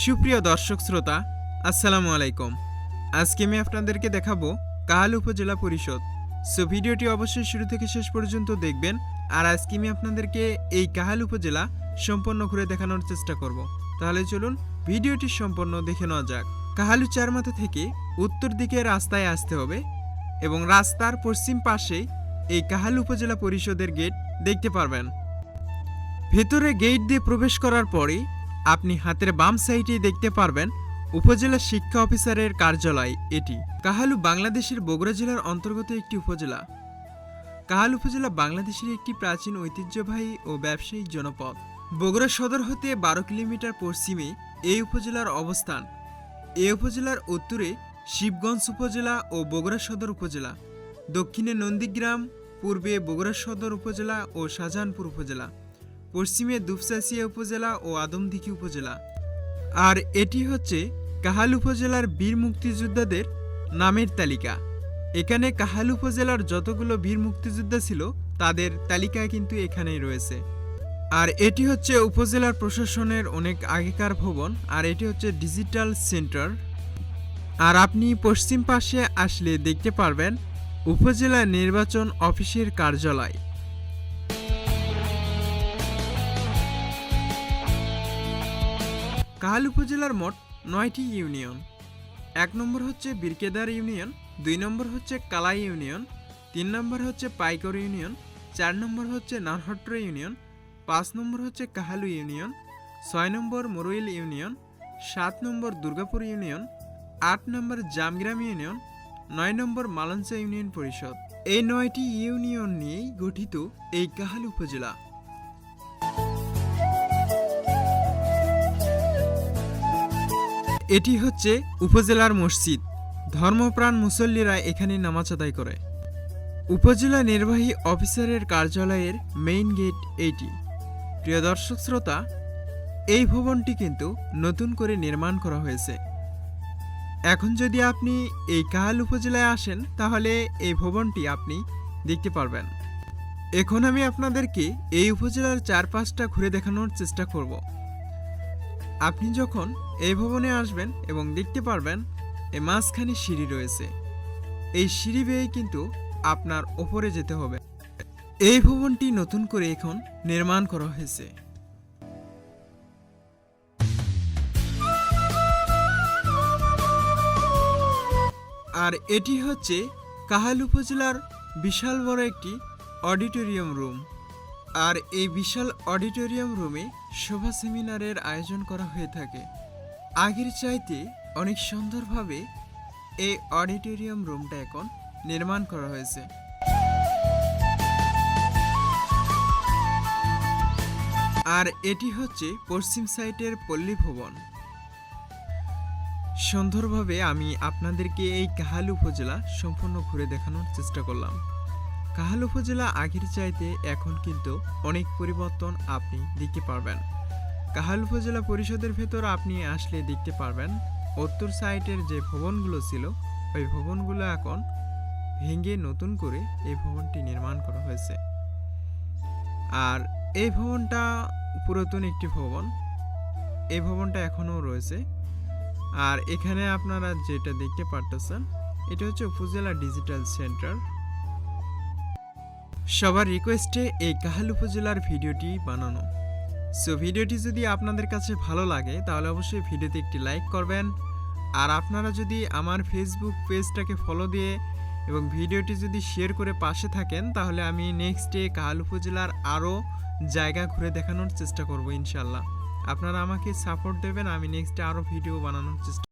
সুপ্রিয় দর্শক শ্রোতা, আসসালামু আলাইকুম। আজকে আমি আপনাদেরকে দেখাবো কাহাল উপজেলা পরিষদ। সো ভিডিওটি অবশ্যই শুরু থেকে শেষ পর্যন্ত দেখবেন, আর আজকে আমি আপনাদেরকে এই কাহাল উপজেলা সম্পূর্ণ ঘুরে দেখানোর চেষ্টা করব। তাহলে চলুন ভিডিওটি সম্পূর্ণ দেখে নেওয়া যাক। কাহালু চারমাথা থেকে উত্তর দিকে রাস্তায় আসতে হবে এবং রাস্তার পশ্চিম পাশেই এই কাহাল উপজেলা পরিষদের গেট দেখতে পারবেন। ভেতরে গেট দিয়ে প্রবেশ করার পরেই আপনি হাতের বাম সাইডে দেখতে পারবেন উপজেলা শিক্ষা অফিসারের কার্যালয় এটি। কাহালু বাংলাদেশের বগুড়া জেলার অন্তর্গত একটি উপজেলা। কাহাল উপজেলা বাংলাদেশের একটি প্রাচীন ঐতিহ্যবাহী ও ব্যবসায়িক জনপদ। বগুড়া সদর হতে বারো কিলোমিটার পশ্চিমে এই উপজেলার অবস্থান। এই উপজেলার উত্তরে শিবগঞ্জ উপজেলা ও বগুড়া সদর উপজেলা। দক্ষিণে নন্দীগ্রাম, পূর্বে বগুড়া সদর উপজেলা ও শাহজাহানপুর উপজেলা। পশ্চিমে দুপসাসিয়া উপজেলা ও আদমদিঘি উপজেলা। আর এটি হচ্ছে কাহাল উপজেলার বীর মুক্তিযোদ্ধাদের নামের তালিকা। এখানে কাহাল উপজেলার যতগুলো বীর মুক্তিযোদ্ধা ছিল, তাদের তালিকা কিন্তু এখানেই রয়েছে। আর এটি হচ্ছে উপজেলার প্রশাসনের অনেক আগেকার ভবন, আর এটি হচ্ছে ডিজিটাল সেন্টার। আর আপনি পশ্চিম পাশে আসলে দেখতে পারবেন, উপজেলা নির্বাচন অফিসের কার্যালয়। কাহাল উপজেলার মোট নয়টি ইউনিয়ন। এক নম্বর হচ্ছে বীরকেদার ইউনিয়ন, দুই নম্বর হচ্ছে কালাই ইউনিয়ন, তিন নম্বর হচ্ছে পাইকর ইউনিয়ন, চার নম্বর হচ্ছে নারহট্ট ইউনিয়ন, পাঁচ নম্বর হচ্ছে কাহালু ইউনিয়ন, ছয় নম্বর মরুইল ইউনিয়ন, সাত নম্বর দুর্গাপুর ইউনিয়ন, আট নম্বর জামগ্রাম ইউনিয়ন, নয় নম্বর মালঞ্চা ইউনিয়ন পরিষদ। এই নয়টি ইউনিয়ন নিয়েই গঠিত এই কাহাল উপজেলা। এটি হচ্ছে উপজেলার মসজিদ। ধর্মপ্রাণ মুসল্লিরা এখানে নামাজ আদায় করে। উপজেলা নির্বাহী অফিসারের কার্যালয়ের মেইন গেট এইটি। প্রিয় দর্শক শ্রোতা, এই ভবনটি কিন্তু নতুন করে নির্মাণ করা হয়েছে। এখন যদি আপনি এই কাহাল উপজেলায় আসেন, তাহলে এই ভবনটি আপনি দেখতে পারবেন। এখন আমি আপনাদেরকে এই উপজেলার চারপাশটা ঘুরে দেখানোর চেষ্টা করব। আপনি যখন এই ভবনে আসবেন এবং দেখতে পারবেন এই মাঝখানে সিঁড়ি রয়েছে। এই সিঁড়ি বেয়ে কিন্তু আপনার ওপরে যেতে হবে। এই ভবনটি নতুন করে এখন নির্মাণ করা হয়েছে। আর এটি হচ্ছে কাহাল উপজেলার বিশাল বড় একটি অডিটোরিয়াম রুম। আর এই বিশাল অডিটোরিয়াম রুমে সভা সেমিনারের আয়োজন করা হয়ে থাকে। আগের চাইতে অনেক সুন্দরভাবে এই অডিটোরিয়াম রুমটা এখন নির্মাণ করা হয়েছে। আর এটি হচ্ছে পশ্চিম সাইটের পল্লী ভবন। সুন্দরভাবে আমি আপনাদেরকে এই কাহাল উপজেলা সম্পূর্ণ ঘুরে দেখানোর চেষ্টা করলাম। কাহাল উপজেলা আগের চাইতে এখন কিন্তু অনেক পরিবর্তন আপনি দেখতে পারবেন। কাহাল উপজেলা পরিষদের ভেতর আপনি আসলে দেখতে পারবেন, উত্তর সাইটের যে ভবনগুলো ছিল, ওই ভবনগুলো এখন ভেঙে নতুন করে এই ভবনটি নির্মাণ করা হয়েছে। আর এই ভবনটা পুরাতন একটি ভবন, এই ভবনটা এখনও রয়েছে। আর এখানে আপনারা যেটা দেখতে পারতেছেন, এটা হচ্ছে উপজেলা ডিজিটাল সেন্টার। সবার রিকোয়েস্টে এই কাহাল উপজেলার ভিডিওটি বানানো। সো ভিডিওটি যদি আপনাদের কাছে ভালো লাগে, তাহলে অবশ্যই ভিডিওতে একটি লাইক করবেন। আর আপনারা যদি আমার ফেসবুক পেজটাকে ফলো দিয়ে এবং ভিডিওটি যদি শেয়ার করে পাশে থাকেন, তাহলে আমি নেক্সটে কাহাল উপজেলার আরও জায়গা ঘুরে দেখানোর চেষ্টা করব ইনশাল্লাহ আপনারা আমাকে সাপোর্ট দেবেন, আমি নেক্সটে আরও ভিডিও বানানোর চেষ্টা